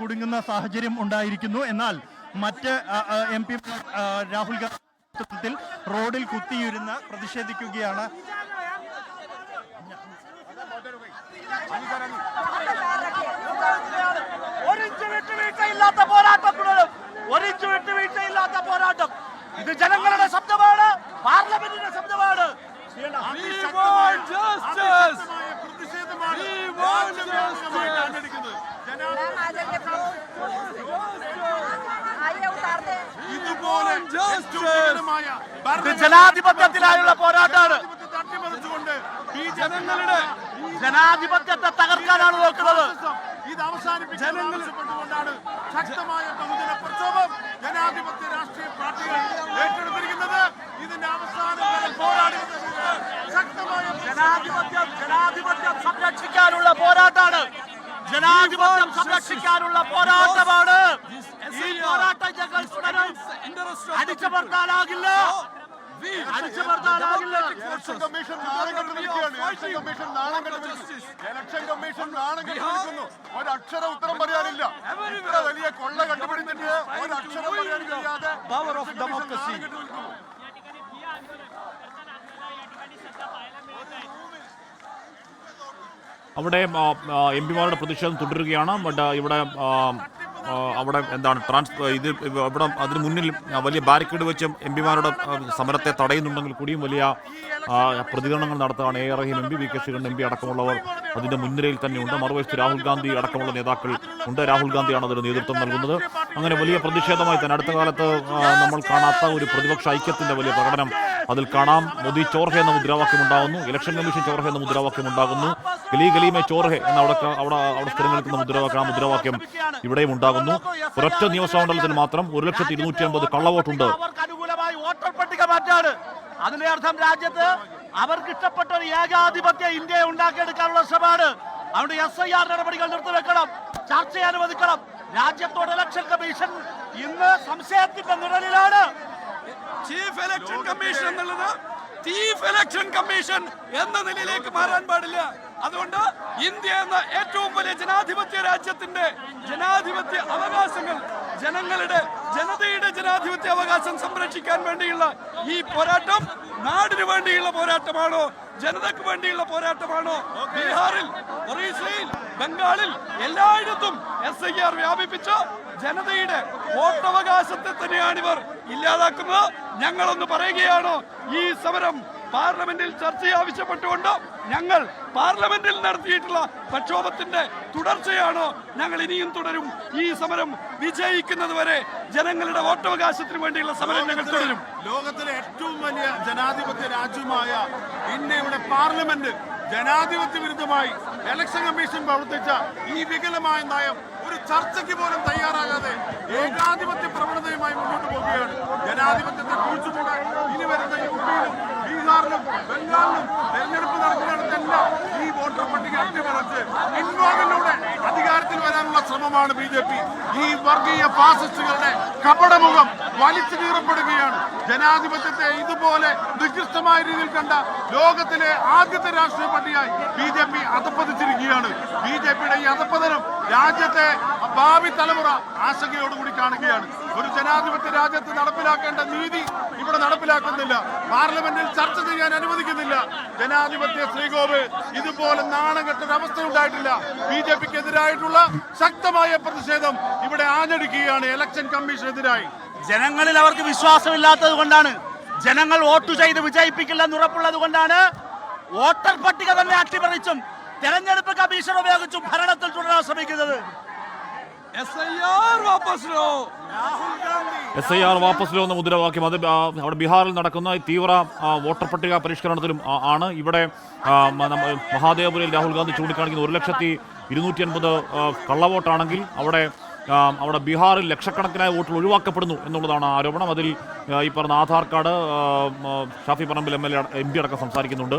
കുടുങ്ങുന്ന സാഹചര്യം ഉണ്ടായിരിക്കുന്നു. എന്നാൽ മറ്റ് എം പി രാഹുൽ ഗാന്ധി റോഡിൽ കുത്തിയിരുന്ന് പ്രതിഷേധിക്കുകയാണ്. ഒരിഞ്ച് വിട്ടുവീഴ്ചയില്ലാത്ത പോരാട്ടം തുടരും. ഒരിഞ്ച് വിട്ടുവീഴ്ചയില്ലാത്ത പോരാട്ടം. ഇത് ജനങ്ങളുടെ ശബ്ദമാണ് പാർലമെന്റിന്റെ ശബ്ദമാണ്. അതിശക്തമായ പ്രതിഷേധമാണ് രാജ്യവ്യാപകമായി ആചരിക്കുന്നത്. आइए उतारते हैं ഇതുപോലെ ഏറ്റവും ഭീകരമായ ഇത് ഭരണഘടന ജനാധിപത്യത്തിനായുള്ള പോരാട്ടമാണ് ജനാധിപത്യത്തെ അട്ടിമറിച്ചുകൊണ്ട് ഈ ജനങ്ങളുടെ ജനാധിപത്യത്തെ തകർക്കാനാണ് നോക്കുന്നത് ഇത് അവസാനിപ്പിക്കാൻ ആവശ്യപ്പെട്ടുകൊണ്ടാണ് ശക്തമായ ബഹുജന പ്രക്ഷോഭം ജനാധിപത്യ രാഷ്ട്രീയ പാർട്ടികൾ ഏറ്റെടുത്തിരിക്കുന്നത് ഇതിന്റെ അവസാനം വരെ പോരാടുന്നത് ശക്തമായ ജനാധിപത്യം ജനാധിപത്യം സംരക്ഷിക്കാനുള്ള പോരാട്ടമാണ് ജനാധിപത്യം സംരക്ഷിക്കാനുള്ള പോരാട്ടമാണ്. ഈ പോരാട്ടം ഞങ്ങൾ തുടരും. അടിച്ചമർത്താനാകില്ല ഒരക്ഷരം ഉത്തരം പറയാനില്ല. ഇത്ര വലിയ കൊള്ള കണ്ടുപിടിച്ചിട്ട് ഒരക്ഷരം പറയാൻ കഴിയാതെ അവിടെ എം പിമാരുടെ പ്രതിഷേധം തുടരുകയാണ്. ബട്ട് ഇവിടെ അവിടെ എന്താണ് ട്രാൻസ് ഇത് ഇവിടെ അതിന് മുന്നിൽ വലിയ ബാരിക്കേഡ് വെച്ച് എം പിമാരുടെ സമരത്തെ തടയുന്നുണ്ടെങ്കിൽ കൂടിയും വലിയ പ്രതികരണങ്ങൾ നടത്തുകയാണ് A Rahim M P V K Sreekandan M P അടക്കമുള്ളവർ അതിന്റെ മുൻനിരയിൽ തന്നെയുണ്ട്. മറുവശത്ത് രാഹുൽ ഗാന്ധി അടക്കമുള്ള നേതാക്കൾ ഉണ്ട്. രാഹുൽ ഗാന്ധിയാണ് അതിന് നേതൃത്വം നൽകുന്നത്. അങ്ങനെ വലിയ പ്രതിഷേധമായി തന്നെ അടുത്ത കാലത്ത് നമ്മൾ കാണാത്ത ഒരു പ്രതിപക്ഷ ഐക്യത്തിന്റെ വലിയ പ്രകടനം അതിൽ കാണാം. മോദി ചോർഹ എന്ന മുദ്രാവാക്യം ഉണ്ടാകുന്നു. ഇലക്ഷൻ കമ്മീഷൻ ചോർഹ എന്ന മുദ്രാവാക്യം ഉണ്ടാകുന്നു. ഗലി ഗലീമെ ചോർഹ എന്ന അവിടെ അവിടെ അവിടെ സ്ഥിരം നിൽക്കുന്ന മുദ്രാവാക്യം ആ മുദ്രാവാക്യം ഇവിടെയും ഉണ്ടാകുന്നു. ഒരൊറ്റ നിയമസഭാ മണ്ഡലത്തിൽ മാത്രം ഒരു ലക്ഷത്തി ഇരുന്നൂറ്റി അമ്പത് കള്ളവോട്ടുണ്ട്. അനുകൂലമായി വോട്ടർ പട്ടിക മാറ്റാണ്. അതിന്റെ അർത്ഥം രാജ്യത്ത് അവർക്ക് ഇഷ്ടപ്പെട്ട ഒരു ഏകാധിപത്യ ഇന്ത്യയെ ഉണ്ടാക്കിയെടുക്കാനുള്ള ശ്രമമാണ്. അതുകൊണ്ട് എസ് ഐ ആർ നടപടികൾ നിർത്തിവെക്കണം ചർച്ച അനുവദിക്കണം. രാജ്യത്തോട് ഇലക്ഷൻ കമ്മീഷൻ ഇന്ന് സംശയത്തിന്റെ നിഴലിലാണ്. ചീഫ് ഇലക്ഷൻ കമ്മീഷൻ എന്നുള്ളത് ചീഫ് ഇലക്ഷൻ കമ്മീഷൻ എന്ന നിലയിലേക്ക് മാറാൻ പാടില്ല. അതുകൊണ്ട് ഇന്ത്യ എന്ന ഏറ്റവും വലിയ ജനാധിപത്യ രാജ്യത്തിന്റെ ജനാധിപത്യ അവകാശങ്ങൾ ജനങ്ങളുടെ ജനതയുടെ ജനാധിപത്യ അവകാശം സംരക്ഷിക്കാൻ വേണ്ടിയുള്ള ഈ പോരാട്ടം നാടിനു വേണ്ടിയുള്ള പോരാട്ടമാണോ? ജനതയ്ക്ക് വേണ്ടിയുള്ള പോരാട്ടമാണോ? ബീഹാറിൽ ഒറീസയിൽ ബംഗാളിൽ എല്ലായിടത്തും എസ് ഐ ആർ വ്യാപിപ്പിച്ച് ജനതയുടെ വോട്ടവകാശത്തെ തന്നെയാണിവർ ഇല്ലാതാക്കുന്നത്. ഞങ്ങളൊന്ന് പറയുകയാണോ? ഈ സമരം പാർലമെന്റിൽ ചർച്ച ആവശ്യപ്പെട്ടുകൊണ്ട് ഞങ്ങൾ പാർലമെന്റിൽ നടത്തിയിട്ടുള്ള പ്രക്ഷോഭത്തിന്റെ തുടർച്ചയാണ് ഞങ്ങൾ ഇനിയും തുടരും. ഈ സമരം വിജയിക്കുന്നത് വരെ ജനങ്ങളുടെ വോട്ടവകാശത്തിന് വേണ്ടിയുള്ള സമരം ഞങ്ങൾ തുടരും. ലോകത്തിലെ ഏറ്റവും വലിയ ജനാധിപത്യ രാജ്യമായ ഇന്ത്യയുടെ പാർലമെന്റ് ജനാധിപത്യ വിരുദ്ധമായി ഇലക്ഷൻ കമ്മീഷൻ പ്രവർത്തിച്ച ഈ വികലമായ നയം ഒരു ചർച്ചയ്ക്ക് പോലും തയ്യാറാകാതെ ഏകാധിപത്യ പ്രവണതയുമായി മുന്നോട്ട് പോവുകയാണ്. ജനാധിപത്യത്തെ കുഴിച്ചുകൂടാൻ ഇനി വരുന്ന ബംഗാളിലും തെരഞ്ഞെടുപ്പ് നടക്കുന്നിടത്തെല്ലാം ഈ വോട്ടർ പട്ടിക അട്ടിമറിച്ച് പിൻവാങ്ങിലൂടെ അധികാരത്തിൽ വരാനുള്ള ശ്രമമാണ് ബി ജെ പി. ഈ വർഗീയ ഫാസിസ്റ്റുകളുടെ കപടമുഖം വലിച്ചു കീറപ്പെടുകയാണ്. ജനാധിപത്യത്തെ ഇതുപോലെ നികൃഷ്ടമായ രീതിയിൽ കണ്ട ലോകത്തിലെ ആദ്യത്തെ രാഷ്ട്രീയ പാർട്ടിയായി ബി ജെ പി അധപ്പതിച്ചിരിക്കുകയാണ് ബി ജെ പിയുടെ ഈ അധപ്പതനം രാജ്യത്തെ ഭാവി തലമുറ ആശങ്കയോടുകൂടി കാണുകയാണ്. ഒരു ജനാധിപത്യ രാജ്യത്ത് നടപ്പിലാക്കേണ്ട നീതി ഇവിടെ നടപ്പിലാക്കുന്നില്ല. പാർലമെന്റിൽ ചർച്ച ചെയ്യാൻ അനുവദിക്കുന്നില്ല. ജനാധിപത്യ ശ്രീകോവ് ഇതുപോലെ കെട്ടൊരവസ്ഥ ഉണ്ടായിട്ടില്ല ബി ജെ പിക്ക് എതിരായിട്ടുള്ള ശക്തമായ പ്രതിഷേധം ഇവിടെ ആഞ്ഞടിക്കുകയാണ് ഇലക്ഷൻ കമ്മീഷനെതിരായി. ജനങ്ങളിൽ അവർക്ക് വിശ്വാസമില്ലാത്തത് കൊണ്ടാണ്. ജനങ്ങൾ വോട്ട് ചെയ്ത് വിജയിപ്പിക്കില്ലെന്ന് ഉറപ്പുള്ളത് കൊണ്ടാണ് വോട്ടർ പട്ടിക തന്നെ അട്ടിമറിച്ചും തെരഞ്ഞെടുപ്പ് കമ്മീഷൻ ഉപയോഗിച്ചും ഭരണത്തിൽ തുടരാൻ ശ്രമിക്കുന്നത്. എസ് ഐ ആർ വാപ്പസ് ലോ എന്ന മുദ്രാവാക്യം. അത് അവിടെ ബീഹാറിൽ നടക്കുന്ന തീവ്ര വോട്ടർ പട്ടിക പരിഷ്കരണത്തിലും ആണ്. ഇവിടെ മഹാദേവപുരയിൽ രാഹുൽ ഗാന്ധി ചൂണ്ടിക്കാണിക്കുന്ന ഒരു ലക്ഷത്തി ഇരുന്നൂറ്റി അൻപത് കള്ളവോട്ടാണെങ്കിൽ അവിടെ അവിടെ ബീഹാറിൽ ലക്ഷക്കണക്കിനായ വോട്ടുകൾ ഒഴിവാക്കപ്പെടുന്നു എന്നുള്ളതാണ് ആരോപണം. അതിൽ ഈ പറഞ്ഞ Aadhaar card Shafi Parambil M L A M P അടക്കം സംസാരിക്കുന്നുണ്ട്.